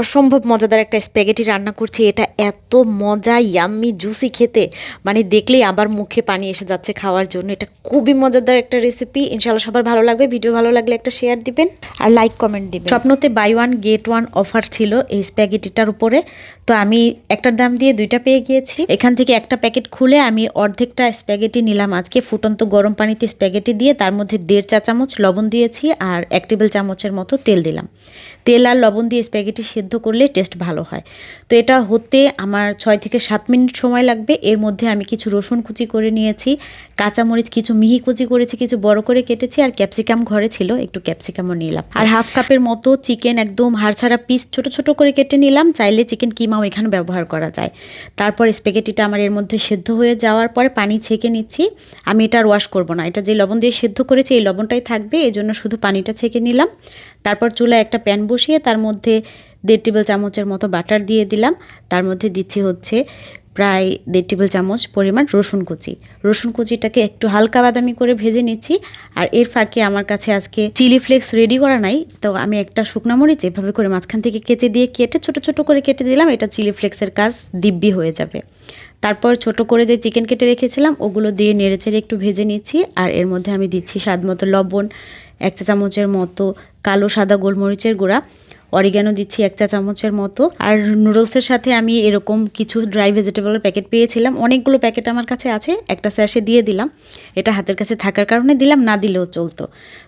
অসম্ভব মজাদার একটা স্প্যাগেটি রান্না করছি। এটা এত মজা ইয়াম্মি জুসি খেতে। মানে দেখলেই আবার মুখে পানি এসে যাচ্ছে খাওয়ার জন্য। এটা খুবই মজাদার একটা রেসিপি ইনশাল্লাহ সবার ভালো লাগবে। ভিডিও ভালো লাগলে একটা শেয়ার দিবেন আর লাইক কমেন্ট দিবেন। স্বপ্নতে buy one get one offer ছিল এই স্প্যাগেটিটার উপরে। তো আমি একটার দাম দিয়ে দুইটা পেয়ে গিয়েছি। এখান থেকে একটা প্যাকেট খুলে আমি অর্ধেকটা স্প্যাগেটি নিলাম। আজকে ফুটন্ত গরম পানিতে স্প্যাগেটি দিয়ে তার মধ্যে দেড় চা চামচ লবণ দিয়েছি আর এক টেবিল চামচের মতো তেল দিলাম। তেল আর লবণ দিয়ে স্প্যাগেটি সেদ্ধ করলে টেস্ট ভালো হয়। তো এটা হতে আমার ছয় থেকে সাত মিনিট সময় লাগবে। এর মধ্যে আমি কিছু রসুন কুচি করে নিয়েছি, কাঁচামরিচ, কিছু মিহি কুচি করেছি, কিছু বড় করে কেটেছি আর ক্যাপসিকাম ঘরে ছিল, একটু ক্যাপসিকামও নিলাম। আর হাফ কাপের মতো চিকেন একদম হাড়ছাড়া পিস ছোট ছোট করে কেটে নিলাম, চাইলে চিকেন কিমাও এখানে ব্যবহার করা যায়। তারপর স্প্যাগেটিটা আমার এর মধ্যে সেদ্ধ হয়ে যাওয়ার পরে পানি ছেঁকে নিচ্ছি। আমি এটা আর ওয়াশ করব না, এটা যে লবণ দিয়ে সেদ্ধ করেছি এই লবণটাই থাকবে এই জন্য শুধু পানিটা ছেঁকে নিলাম। তারপর চুলায় একটা প্যান বসিয়ে তার মধ্যে দেড় টেবিল চামচের মতো বাটার দিয়ে দিলাম। তার মধ্যে দিচ্ছি হচ্ছে প্রায় দেড় টেবিল চামচ পরিমাণ রসুন কুচি। রসুন কুচিটাকে একটু হালকা বাদামি করে ভেজে নিচ্ছি। আর এর ফাঁকে আমার কাছে আজকে চিলি ফ্লেক্স রেডি করা নাই, তো আমি একটা শুকনো মরিচ এভাবে করে মাঝখান থেকে কেটে দিয়ে কেটে ছোট ছোট করে কেটে দিলাম। এটা চিলি ফ্লেক্সের কাজ দিব্যি হয়ে যাবে। তারপর ছোট করে যে চিকেন কেটে রেখেছিলাম, ওগুলো দিয়ে নেড়েচেড়ে একটু ভেজে নিচ্ছি। আর এর মধ্যে আমি দিচ্ছি স্বাদ মতো লবণ, এক চা চামচের মতো কালো সাদা গোলমরিচের গুঁড়া। অরিগ্যানো দিচ্ছি এক চা চামচের মতো। আর নুডলসের সাথে আমি এরকম কিছু ড্রাই ভেজিটেবলের প্যাকেট পেয়েছিলাম। অনেকগুলো প্যাকেট আমার কাছে আছে, একটা স্যাশে দিয়ে দিলাম। এটা হাতের কাছে থাকার কারণে দিলাম, না দিলেও চলতো।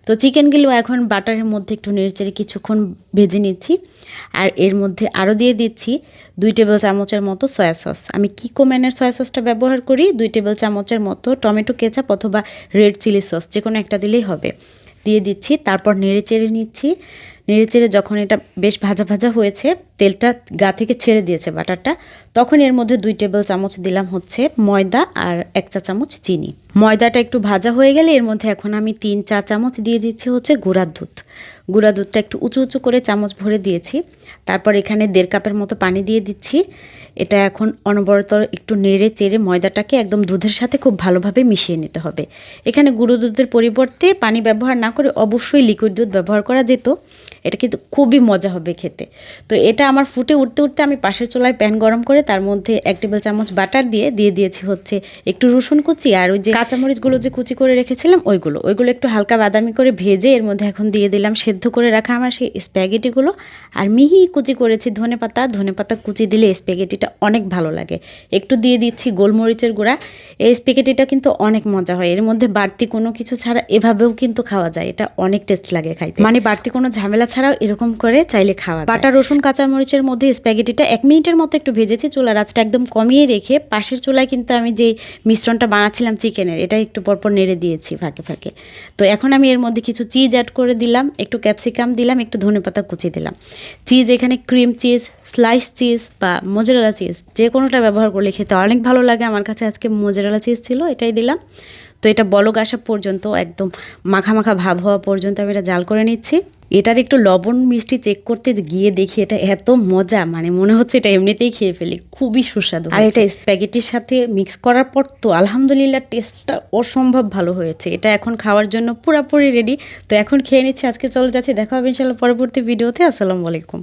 তো চিকেনগুলো এখন বাটারের মধ্যে একটু নেড়েচেড়ে কিছুক্ষণ ভেজে নিচ্ছি। আর এর মধ্যে আরও দিয়ে দিচ্ছি দুই টেবিল চামচের মতো সয়া সস আমি কিকো ম্যানের সয়া সসটা ব্যবহার করি, দুই টেবিল চামচের মতো টমেটো কেচাপ অথবা রেড চিলি সস যে কোনো একটা দিলেই হবে। দিয়ে দিচ্ছি, তারপর নেড়ে চেড়ে নিচ্ছি। নেড়ে চেড়ে যখন এটা বেশ ভাজা ভাজা হয়েছে, তেলটা গা থেকে ছেড়ে দিয়েছে বাটারটা, তখন এর মধ্যে দুই টেবিল চামচ দিলাম হচ্ছে ময়দা আর এক চা চামচ চিনি। ময়দাটা একটু ভাজা হয়ে গেলে এর মধ্যে এখন আমি তিন চা চামচ দিয়ে দিচ্ছি হচ্ছে গুঁড়ার দুধ। গুঁড়া দুধটা একটু উঁচু উঁচু করে চামচ ভরে দিয়েছি। তারপর এখানে দেড় কাপের মতো পানি দিয়ে দিচ্ছি। এটা এখন অনবরত একটু নেড়ে চেড়ে ময়দাটাকে একদম দুধের সাথে খুব ভালোভাবে মিশিয়ে নিতে হবে। এখানে গুঁড়ো দুধের পরিবর্তে পানি ব্যবহার না করে অবশ্যই লিকুইড দুধ ব্যবহার করা যেত। এটা কিন্তু খুবই মজা হবে খেতে। তো এটা আমার ফুটে উঠতে উঠতে আমি পাশের চুলায় প্যান গরম করে তার মধ্যে এক টেবিল চামচ বাটার দিয়ে দিয়ে দিয়েছি হচ্ছে একটু রসুন কুচি আর ওই যে কাঁচামরিচগুলো যে কুচি করে রেখেছিলাম, ওইগুলো। ওইগুলো একটু হালকা বাদামি করে ভেজে এর মধ্যে এখন দিয়ে দিলাম সেদ্ধ করে রাখা আমার সেই স্প্যাগেটিগুলো। আর মিহি কুচি করেছি ধনে পাতা। ধনে পাতা কুচি দিলে স্প্যাগেটিটা অনেক ভালো লাগে। একটু দিয়ে দিচ্ছি গোলমরিচের গুঁড়া। এই স্প্যাগেটিটা কিন্তু অনেক মজা হয়। এর মধ্যে বাড়তি কোনো কিছু ছাড়া এভাবেও কিন্তু খাওয়া যায়। এটা অনেক টেস্ট লাগে খাইতে। মানে বাড়তি কোনো ঝামেলা ছাড়াও এরকম করে চাইলে খাওয়া বাটা, রসুন, কাঁচামরিচের মধ্যে স্প্যাগেটিটা এক মিনিটের মতো একটু ভেজেছি। চুলার আঁচটা একদম কমিয়ে রেখে পাশের চুলায় কিন্তু আমি যে মিশ্রণটা বানাচ্ছিলাম চিকেনের, এটা একটু পরপর নেড়ে দিয়েছি ফাঁকে ফাঁকে। তো এখন আমি এর মধ্যে কিছু চিজ অ্যাড করে দিলাম। একটু ক্যাপসিকাম দিলাম, একটু ধনে পাতা কুচি দিলাম। চিজ এখানে ক্রিম চিজ স্লাইস চিজ বা মোজারেলা চিজ যে কোনোটা ব্যবহার করলে খেতে অনেক ভালো লাগে। আমার কাছে আজকে মোজেরালা চিজ ছিল, এটাই দিলাম। তো এটা বলক আসা পর্যন্ত, একদম মাখা মাখা ভাব হওয়া পর্যন্ত আমি এটা জাল করে নিচ্ছি। এটার একটু লবণ মিষ্টি চেক করতে গিয়ে দেখি এটা এত মজা মানে মনে হচ্ছে এটা এমনিতেই খেয়ে ফেলি খুবই সুস্বাদু আর এটা স্প্যাগেটির সাথে মিক্স করার পর তো আলহামদুলিল্লাহ টেস্টটা অসম্ভব ভালো হয়েছে। এটা এখন খাওয়ার জন্য পুরাপুরি রেডি তো এখন খেয়ে নিচ্ছি আজকে চলে যাচ্ছে দেখা হবে ইনশাল্লাহ পরবর্তী ভিডিওতে আসসালামু আলাইকুম।